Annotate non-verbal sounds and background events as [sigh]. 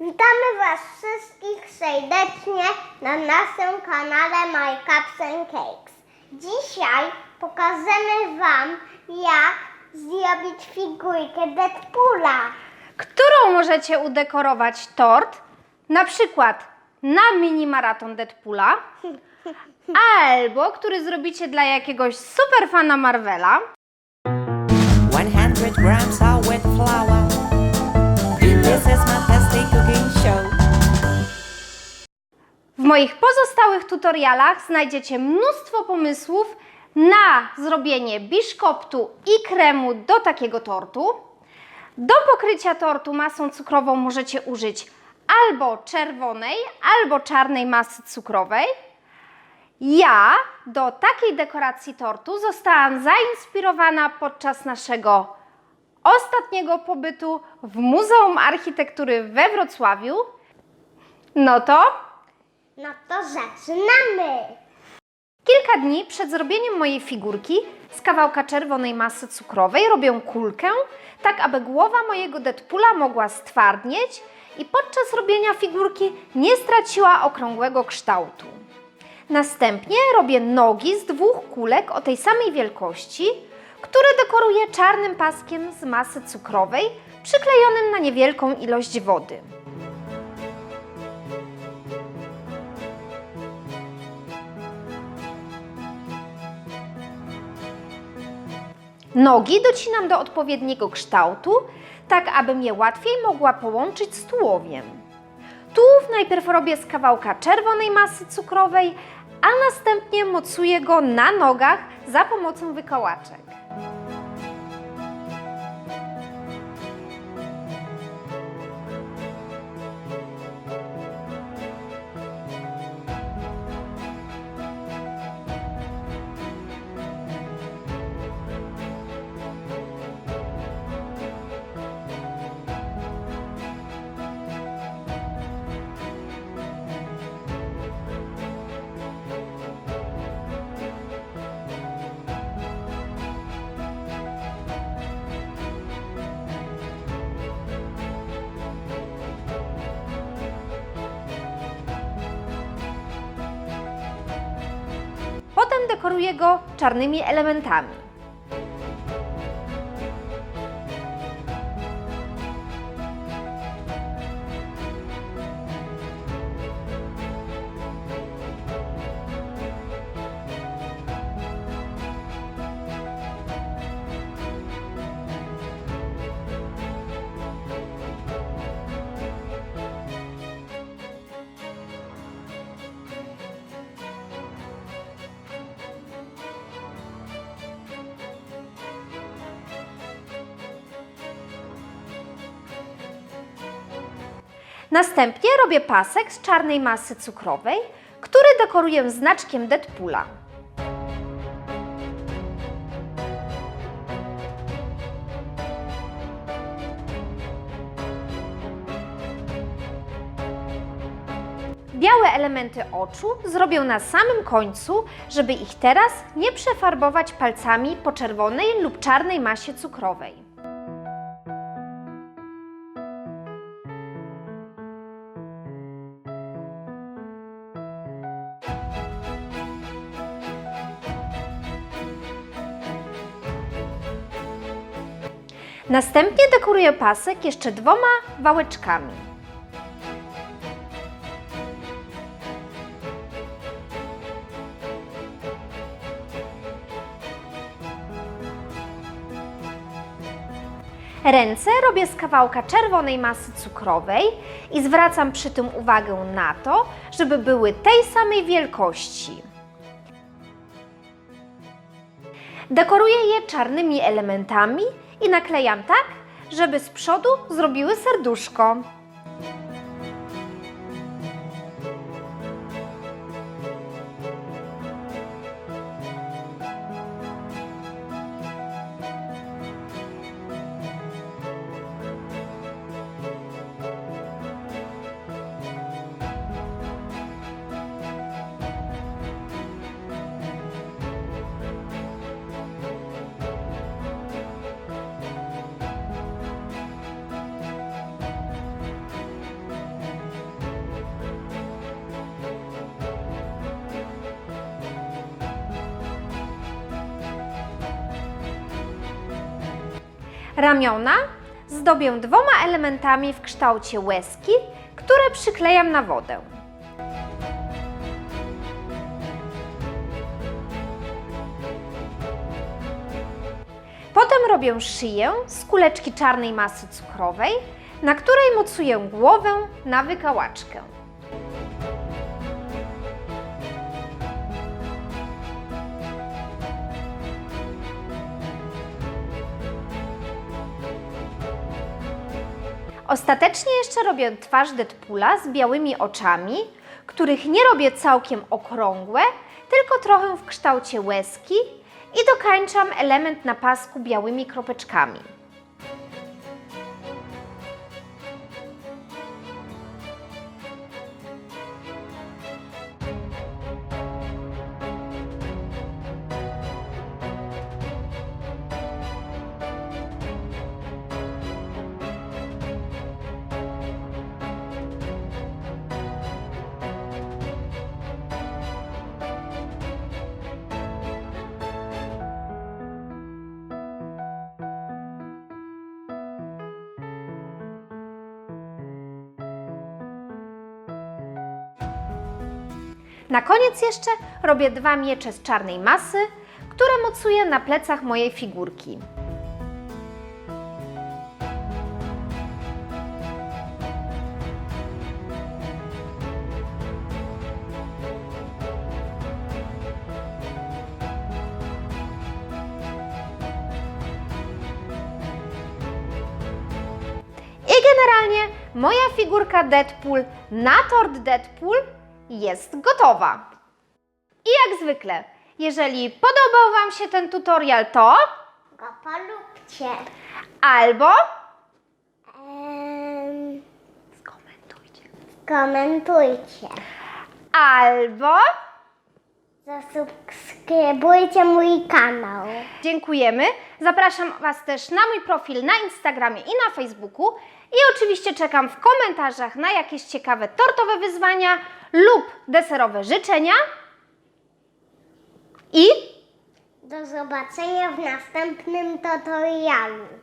Witamy Was wszystkich serdecznie na naszym kanale My Cups and Cakes. Dzisiaj pokażemy Wam, jak zrobić figurkę Deadpoola. którą możecie udekorować tort, na przykład na mini maraton Deadpoola, [laughs] albo który zrobicie dla jakiegoś super fana Marvela, 100 grams of wet flour. This is my moich pozostałych tutorialach znajdziecie mnóstwo pomysłów na zrobienie biszkoptu i kremu do takiego tortu. Do pokrycia tortu masą cukrową możecie użyć albo czerwonej, albo czarnej masy cukrowej. Ja do takiej dekoracji tortu zostałam zainspirowana podczas naszego ostatniego pobytu w Muzeum Architektury we Wrocławiu. No to No to zaczynamy! Kilka dni przed zrobieniem mojej figurki z kawałka czerwonej masy cukrowej robię kulkę, tak aby głowa mojego Deadpoola mogła stwardnieć i podczas robienia figurki nie straciła okrągłego kształtu. Następnie robię nogi z dwóch kulek o tej samej wielkości, które dekoruję czarnym paskiem z masy cukrowej przyklejonym na niewielką ilość wody. Nogi docinam do odpowiedniego kształtu, tak abym je łatwiej mogła połączyć z tułowiem. Tułów najpierw robię z kawałka czerwonej masy cukrowej, a następnie mocuję go na nogach za pomocą wykołaczek. Potem dekoruję go czarnymi elementami. Następnie robię pasek z czarnej masy cukrowej, który dekoruję znaczkiem Deadpoola. Białe elementy oczu zrobię na samym końcu, żeby ich teraz nie przefarbować palcami po czerwonej lub czarnej masie cukrowej. Następnie dekoruję pasek jeszcze dwoma wałeczkami. Ręce robię z kawałka czerwonej masy cukrowej i zwracam przy tym uwagę na to, żeby były tej samej wielkości. Dekoruję je czarnymi elementami i naklejam tak, żeby z przodu zrobiły serduszko. Ramiona zdobię dwoma elementami w kształcie łezki, które przyklejam na wodę. Potem robię szyję z kuleczki czarnej masy cukrowej, na której mocuję głowę na wykałaczkę. Ostatecznie jeszcze robię twarz Deadpoola z białymi oczami, których nie robię całkiem okrągłe, tylko trochę w kształcie łezki i dokańczam element na pasku białymi kropeczkami. Na koniec jeszcze robię dwa miecze z czarnej masy, które mocuję na plecach mojej figurki. I generalnie moja figurka Deadpool na tort Deadpool jest gotowa. I jak zwykle, jeżeli podobał Wam się ten tutorial, to Go polubcie. albo Em, skomentujcie, komentujcie. albo Zasubskrybujcie mój kanał. dziękujemy. Zapraszam Was też na mój profil na Instagramie i na Facebooku. I oczywiście czekam w komentarzach na jakieś ciekawe tortowe wyzwania lub deserowe życzenia. I Do zobaczenia w następnym tutorialu.